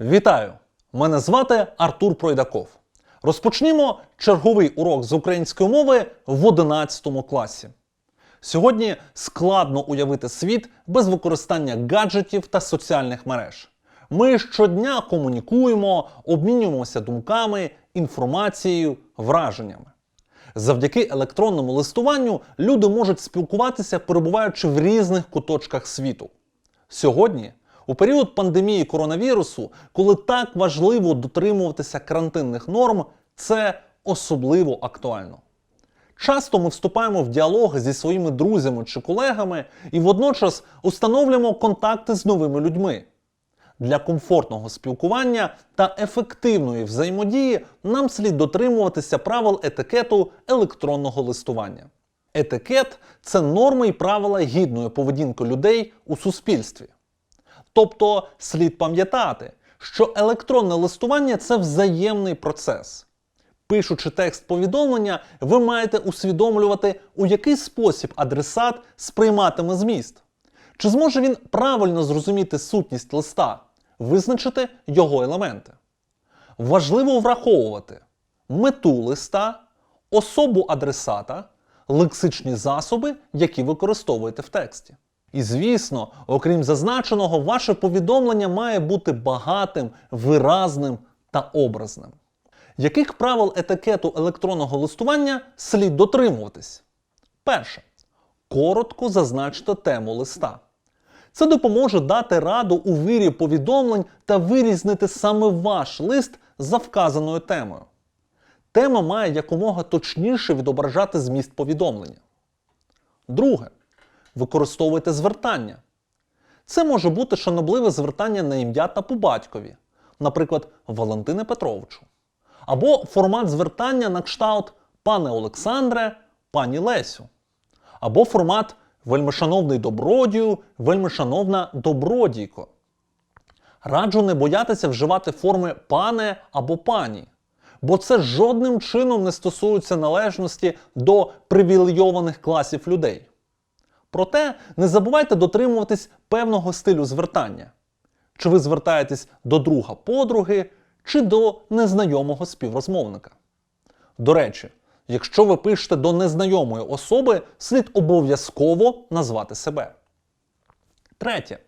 Вітаю! Мене звати Артур Пройдаков. Розпочнімо черговий урок з української мови в 11 класі. Сьогодні складно уявити світ без використання гаджетів та соціальних мереж. Ми щодня комунікуємо, обмінюємося думками, інформацією, враженнями. Завдяки електронному листуванню люди можуть спілкуватися, перебуваючи в різних куточках світу. Сьогодні, у період пандемії коронавірусу, коли так важливо дотримуватися карантинних норм, це особливо актуально. Часто ми вступаємо в діалог зі своїми друзями чи колегами і водночас установлюємо контакти з новими людьми. Для комфортного спілкування та ефективної взаємодії нам слід дотримуватися правил етикету електронного листування. Етикет це норми і правила гідної поведінки людей у суспільстві. Тобто слід пам'ятати, що електронне листування це взаємний процес. Пишучи текст повідомлення, ви маєте усвідомлювати, у який спосіб адресат сприйматиме зміст. Чи зможе він правильно зрозуміти сутність листа, визначити його елементи? Важливо враховувати мету листа, особу адресата, лексичні засоби, які використовуєте в тексті. І звісно, окрім зазначеного, ваше повідомлення має бути багатим, виразним та образним. Яких правил етикету електронного листування слід дотримуватись? Перше. Коротко зазначте тему листа. Це допоможе дати раду у вирі повідомлень та вирізнити саме ваш лист за вказаною темою. Тема має якомога точніше відображати зміст повідомлення. Друге. Використовуйте звертання. Це може бути шанобливе звертання на ім'я та по батькові, наприклад, Валентине Петровичу. Або формат звертання на кшталт пане Олександре, пані Лесю. Або формат вельмишановний добродію, вельмишановна добродійко. Раджу не боятися вживати форми пане або пані, бо це жодним чином не стосується належності до привілейованих класів людей. Проте не забувайте дотримуватись певного стилю звертання. Чи ви звертаєтесь до друга подруги, чи до незнайомого співрозмовника. До речі, якщо ви пишете до незнайомої особи, слід обов'язково назвати себе. Третє.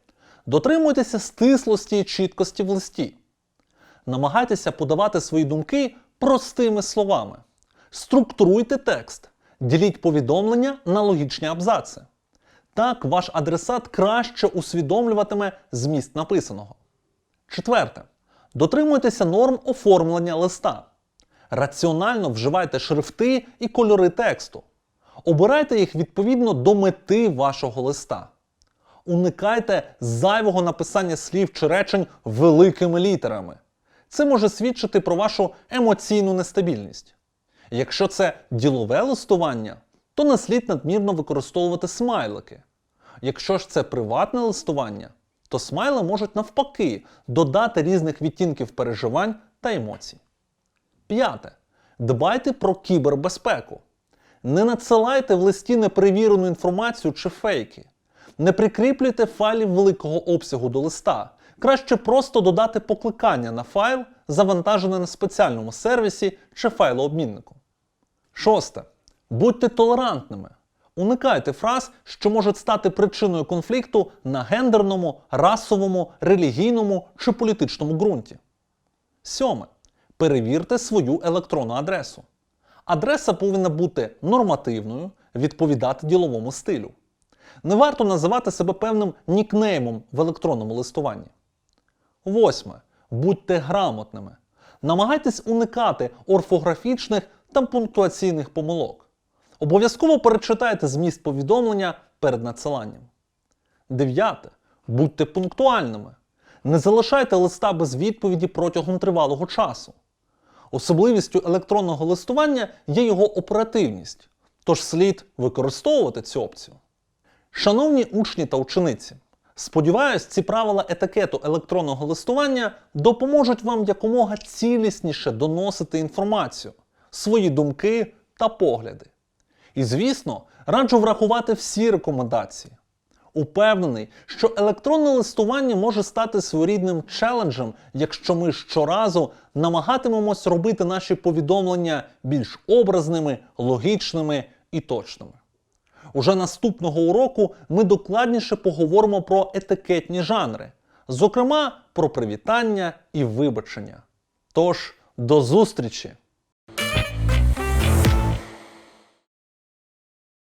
Дотримуйтеся стислості і чіткості в листі. Намагайтеся подавати свої думки простими словами. Структуруйте текст, діліть повідомлення на логічні абзаци. Так ваш адресат краще усвідомлюватиме зміст написаного. Четверте. Дотримуйтеся норм оформлення листа. Раціонально вживайте шрифти і кольори тексту. Обирайте їх відповідно до мети вашого листа. Уникайте зайвого написання слів чи речень великими літерами. Це може свідчити про вашу емоційну нестабільність. Якщо це ділове листування, то не слід надмірно використовувати смайлики. Якщо ж це приватне листування, то смайли можуть навпаки додати різних відтінків переживань та емоцій. П'яте. Дбайте про кібербезпеку. Не надсилайте в листі непривірену інформацію чи фейки. Не прикріплюйте файлів великого обсягу до листа. Краще просто додати покликання на файл, завантажений на спеціальному сервісі чи файлообміннику. Шосте. Будьте толерантними. Уникайте фраз, що можуть стати причиною конфлікту на гендерному, расовому, релігійному чи політичному ґрунті. Сьоме. Перевірте свою електронну адресу. Адреса повинна бути нормативною, відповідати діловому стилю. Не варто називати себе певним нікнеймом в електронному листуванні. Восьме. Будьте грамотними. Намагайтесь уникати орфографічних та пунктуаційних помилок. Обов'язково перечитайте зміст повідомлення перед надсиланням. Дев'яте. Будьте пунктуальними. Не залишайте листа без відповіді протягом тривалого часу. Особливістю електронного листування є його оперативність, тож слід використовувати цю опцію. Шановні учні та учениці, сподіваюсь, ці правила етикету електронного листування допоможуть вам якомога цілісніше доносити інформацію, свої думки та погляди. І, звісно, раджу врахувати всі рекомендації. упевнений, що електронне листування може стати своєрідним челенджем, якщо ми щоразу намагатимемось робити наші повідомлення більш образними, логічними і точними. Уже наступного уроку ми докладніше поговоримо про етикетні жанри, зокрема про привітання і вибачення. Тож, до зустрічі!